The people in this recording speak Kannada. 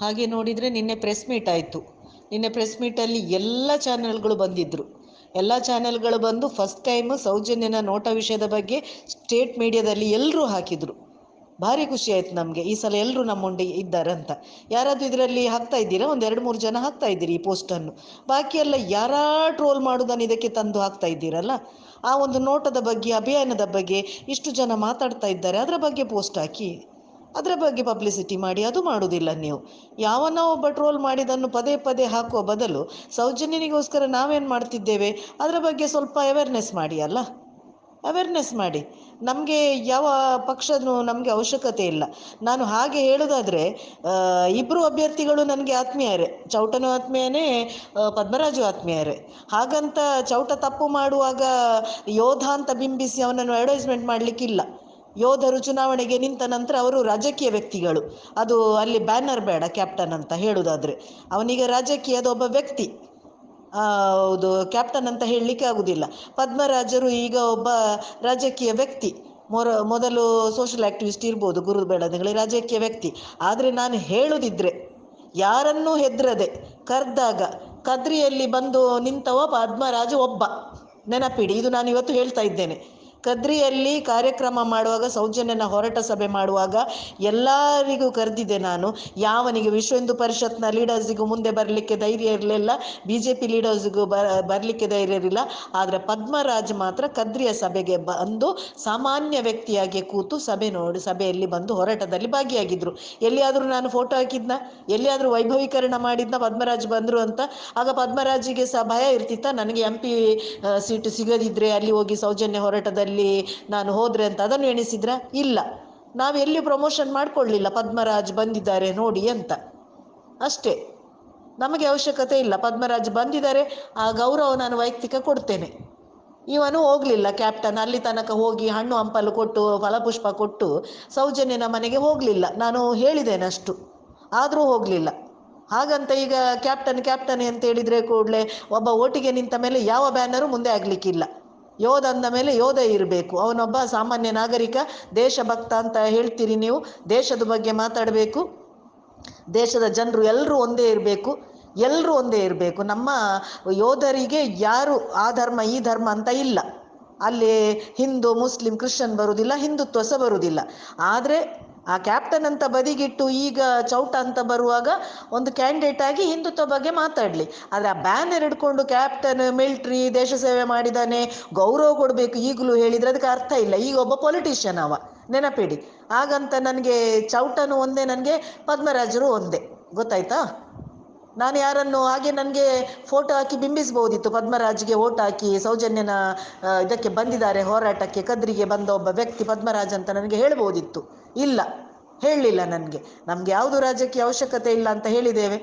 ಹಾಗೆ ನೋಡಿದರೆ ನಿನ್ನೆ ಪ್ರೆಸ್ ಮೀಟ್ ಆಯಿತು. ನಿನ್ನೆ ಪ್ರೆಸ್ ಮೀಟಲ್ಲಿ ಎಲ್ಲ ಚಾನೆಲ್ಗಳು ಬಂದಿದ್ದರು ಎಲ್ಲ ಚಾನೆಲ್ಗಳು ಬಂದು ಫಸ್ಟ್ ಟೈಮ್ ಸೌಜನ್ಯನ ನೋಟ ವಿಷಯದ ಬಗ್ಗೆ ಸ್ಟೇಟ್ ಮೀಡಿಯಾದಲ್ಲಿ ಎಲ್ಲರೂ ಹಾಕಿದರು. ಭಾರಿ ಖುಷಿ ಆಯ್ತು ನಮಗೆ. ಈ ಸಲ ಎಲ್ಲರೂ ನಮ್ಮೊಂಡಿ ಇದ್ದಾರೆ ಅಂತ ಯಾರಾದರೂ ಇದರಲ್ಲಿ ಹಾಕ್ತಾ ಇದ್ದೀರಾ? ಒಂದು ಎರಡು, ಮೂರು ಜನ ಹಾಕ್ತಾ ಇದ್ದೀರಿ ಈ ಪೋಸ್ಟನ್ನು ಬಾಕಿ ಎಲ್ಲ ಯಾರಾ ಟ್ರೋಲ್ ಮಾಡೋದನ್ನು ಇದಕ್ಕೆ ತಂದು ಹಾಕ್ತಾ ಇದ್ದೀರಲ್ಲ? ಆ ಒಂದು ನೋಟದ ಬಗ್ಗೆ, ಅಭಿಯಾನದ ಬಗ್ಗೆ ಇಷ್ಟು ಜನ ಮಾತಾಡ್ತಾ ಇದ್ದಾರೆ. ಅದರ ಬಗ್ಗೆ ಪೋಸ್ಟ್ ಹಾಕಿ. ಅದರ ಬಗ್ಗೆ ಪಬ್ಲಿಸಿಟಿ ಮಾಡಿ, ಅದು ಮಾಡುವುದಿಲ್ಲ ನೀವು. ಯಾವನೋ ಒಬ್ಬ ಟ್ರೋಲ್ ಮಾಡಿದನ್ನು ಪದೇ ಪದೇ ಹಾಕುವ ಬದಲು ಸೌಜನ್ಯನಿಗೋಸ್ಕರ ನಾವೇನು ಮಾಡ್ತಿದ್ದೇವೆ? ಅದರ ಬಗ್ಗೆ ಸ್ವಲ್ಪ ಅವೇರ್ನೆಸ್ ಮಾಡಿ ಅಲ್ಲ? ಅವೇರ್ನೆಸ್ ಮಾಡಿ. ನಮಗೆ ಯಾವ ಪಕ್ಷನೂ ನಮಗೆ ಅವಶ್ಯಕತೆ ಇಲ್ಲ. ನಾನು ಹಾಗೆ ಹೇಳೋದಾದರೆ ಇಬ್ಬರು ಅಭ್ಯರ್ಥಿಗಳು ನನಗೆ ಆತ್ಮೀಯರೇ. ಚೌಟನು ಆತ್ಮೀಯನೇ ಪದ್ಮರಾಜು ಆತ್ಮೀಯರೇ. ಹಾಗಂತ ಚೌಟ ತಪ್ಪು ಮಾಡುವಾಗ ಯೋಧ ಅಂತ ಬಿಂಬಿಸಿ ಅವನನ್ನು ಅಡ್ವರ್ಟೈಸ್ಮೆಂಟ್ ಮಾಡಲಿಕ್ಕಿಲ್ಲ. ಯೋಧರು ಚುನಾವಣೆಗೆ ನಿಂತ ನಂತರ ಅವರು ರಾಜಕೀಯ ವ್ಯಕ್ತಿಗಳು. ಅದು ಅಲ್ಲಿ ಬ್ಯಾನರ್ ಬೇಡ ಕ್ಯಾಪ್ಟನ್ ಅಂತ ಹೇಳುವುದಾದ್ರೆ ಅವನಿಗೆ ರಾಜಕೀಯದ ಒಬ್ಬ ವ್ಯಕ್ತಿ. ಹೌದು, ಕ್ಯಾಪ್ಟನ್ ಅಂತ ಹೇಳಲಿಕ್ಕೆ ಆಗುದಿಲ್ಲ. ಪದ್ಮರಾಜರು ಈಗ ಒಬ್ಬ ರಾಜಕೀಯ ವ್ಯಕ್ತಿ. ಮೊರ, ಮೊದಲು ಸೋಷಿಯಲ್ ಆಕ್ಟಿವಿಸ್ಟ್ ಇರ್ಬೋದು, ಗುರು ಬೆಳದಿಂಗಳ ರಾಜಕೀಯ ವ್ಯಕ್ತಿ. ಆದರೆ ನಾನು ಹೇಳುದಿದ್ರೆ, ಯಾರನ್ನೂ ಹೆದ್ರದೆ, ಕರೆದಾಗ, ಕದ್ರಿಯಲ್ಲಿ ಬಂದು ನಿಂತವ ಪದ್ಮರಾಜ ಒಬ್ಬ. ನೆನಪಿಡಿ, ಇದು ನಾನು ಇವತ್ತು ಹೇಳ್ತಾ ಇದ್ದೇನೆ. ಕದ್ರಿಯಲ್ಲಿ ಕಾರ್ಯಕ್ರಮ ಮಾಡುವಾಗ ಸೌಜನ್ಯನ ಹೋರಾಟ ಸಭೆ ಮಾಡುವಾಗ ಎಲ್ಲರಿಗೂ ಕರೆದಿದ್ದೆ ನಾನು. ಯಾವನಿಗೆ? ವಿಶ್ವ ಹಿಂದೂ ಪರಿಷತ್ನ ಲೀಡರ್ಸಿಗೂ ಮುಂದೆ ಬರಲಿಕ್ಕೆ ಧೈರ್ಯ ಇರಲಿಲ್ಲ. ಬಿ ಜೆ ಪಿ ಲೀಡರ್ಸಿಗೂ ಬರಲಿಕ್ಕೆ ಧೈರ್ಯ ಇರಲಿಲ್ಲ. ಆದರೆ ಪದ್ಮರಾಜ್ ಮಾತ್ರ ಕದ್ರಿಯ ಸಭೆಗೆ ಬಂದು ಸಾಮಾನ್ಯ ವ್ಯಕ್ತಿಯಾಗಿ ಕೂತು ಸಭೆ ನೋಡಿ, ಸಭೆಯಲ್ಲಿ ಬಂದು ಹೋರಾಟದಲ್ಲಿ ಭಾಗಿಯಾಗಿದ್ದರು ಎಲ್ಲಿಯಾದರೂ ನಾನು ಫೋಟೋ ಹಾಕಿದ್ನ? ಎಲ್ಲಿಯಾದರೂ ವೈಭವೀಕರಣ ಮಾಡಿದ್ನ ಪದ್ಮರಾಜ್ ಬಂದರು ಅಂತ? ಆಗ ಪದ್ಮರಾಜಿಗೆ ಸಹ ಭಯ ಇರ್ತಿತ್ತ? ನನಗೆ ಎಂ ಪಿ ಸೀಟು ಸಿಗದಿದ್ರೆ ಅಲ್ಲಿ ಹೋಗಿ ಸೌಜನ್ಯ ಹೋರಾಟದಲ್ಲಿ ನಾನು ಹೋದ್ರೆ ಅಂತ ಅದನ್ನು ಎಣಿಸಿದ್ರ, ಇಲ್ಲ. ನಾವು ಎಲ್ಲಿ ಪ್ರಮೋಷನ್ ಮಾಡ್ಕೊಳ್ಳಿಲ್ಲ, ಪದ್ಮರಾಜ್ ಬಂದಿದ್ದಾರೆ ನೋಡಿ ಅಂತ. ಅಷ್ಟೇ. ನಮಗೆ ಅವಶ್ಯಕತೆ ಇಲ್ಲ, ಪದ್ಮರಾಜ್ ಬಂದಿದ್ದಾರೆ, ಆ ಗೌರವ ನಾನು ವೈಯಕ್ತಿಕ ಕೊಡ್ತೇನೆ. ಇವನು ಹೋಗಲಿಲ್ಲ ಕ್ಯಾಪ್ಟನ್ ಅಲ್ಲಿ ತನಕ ಹೋಗಿ ಹಣ್ಣು ಹಂಪಲು ಕೊಟ್ಟು, ಫಲಪುಷ್ಪ ಕೊಟ್ಟು ಸೌಜನ್ಯನ ಮನೆಗೆ ಹೋಗಲಿಲ್ಲ. ನಾನು ಹೇಳಿದ್ದೇನೆ ಅಷ್ಟು. ಆದರೂ ಹೋಗಲಿಲ್ಲ. ಹಾಗಂತ ಈಗ ಕ್ಯಾಪ್ಟನ್ ಕ್ಯಾಪ್ಟನ್ ಅಂತ ಹೇಳಿದ್ರೆ ಕೂಡಲೇ ಒಬ್ಬ ಓಟಿಗೆ ನಿಂತ ಮೇಲೆ ಯಾವ ಬ್ಯಾನರು ಮುಂದೆ ಆಗಲಿಕ್ಕಿಲ್ಲ. ಯೋಧ ಅಂದ ಮೇಲೆ ಯೋಧ ಇರಬೇಕು. ಅವನೊಬ್ಬ ಸಾಮಾನ್ಯ ನಾಗರಿಕ, ದೇಶಭಕ್ತ ಅಂತ ಹೇಳ್ತೀರಿ ನೀವು. ದೇಶದ ಬಗ್ಗೆ ಮಾತಾಡಬೇಕು. ದೇಶದ ಜನರು ಎಲ್ಲರೂ ಒಂದೇ ಇರಬೇಕು. ಎಲ್ಲರೂ ಒಂದೇ ಇರಬೇಕು. ನಮ್ಮ ಯೋಧರಿಗೆ ಯಾರು ಆ ಧರ್ಮ, ಈ ಧರ್ಮ ಅಂತ ಇಲ್ಲ. ಅಲ್ಲಿ ಹಿಂದೂ, ಮುಸ್ಲಿಂ, ಕ್ರಿಶ್ಚಿಯನ್ ಬರುವುದಿಲ್ಲ ಹಿಂದುತ್ವ ಸಹ ಬರುವುದಿಲ್ಲ. ಆದರೆ ಆ ಕ್ಯಾಪ್ಟನ್ ಅಂತ ಬದಿಗಿಟ್ಟು ಈಗ ಚೌಟ ಅಂತ ಬರುವಾಗ ಒಂದು ಕ್ಯಾಂಡಿಡೇಟ್ ಆಗಿ ಹಿಂದುತ್ವ ಬಗ್ಗೆ ಮಾತಾಡಲಿ. ಆದರೆ ಆ ಬ್ಯಾನರ್ ಹಿಡ್ಕೊಂಡು ಕ್ಯಾಪ್ಟನ್ ಮಿಲ್ಟ್ರಿ ದೇಶ ಸೇವೆ ಮಾಡಿದಾನೆ, ಗೌರವ ಕೊಡಬೇಕು ಈಗಲೂ ಹೇಳಿದರೆ ಅದಕ್ಕೆ ಅರ್ಥ ಇಲ್ಲ. ಈಗ ಒಬ್ಬ ಪೊಲಿಟಿಷಿಯನ್ ಅವ, ನೆನಪಿಡಿ. ಹಾಗಂತ ನನಗೆ ಚೌಟನು ಒಂದೇ, ನನಗೆ ಪದ್ಮರಾಜರು ಒಂದೇ. ಗೊತ್ತಾಯ್ತಾ? ನಾನು ಯಾರನ್ನು ಹಾಗೆ ನನಗೆ ಫೋಟೋ ಹಾಕಿ ಬಿಂಬಿಸಬಹುದಿತ್ತು. ಪದ್ಮರಾಜ್ಗೆ ಓಟ್ ಹಾಕಿ ಸೌಜನ್ಯನ ಇದಕ್ಕೆ ಬಂದಿದ್ದಾರೆ, ಹೋರಾಟಕ್ಕೆ ಕದ್ರಿಗೆ ಬಂದ ಒಬ್ಬ ವ್ಯಕ್ತಿ ಪದ್ಮರಾಜ್ ಅಂತ ನನಗೆ ಹೇಳ್ಬೋದಿತ್ತು ಇಲ್ಲ, ಹೇಳಲಿಲ್ಲ ನನಗೆ. ನಮಗೆ ಯಾವುದು ರಾಜ್ಯಕ್ಕೆ ಅವಶ್ಯಕತೆ ಇಲ್ಲ ಅಂತ ಹೇಳಿದ್ದೇವೆ.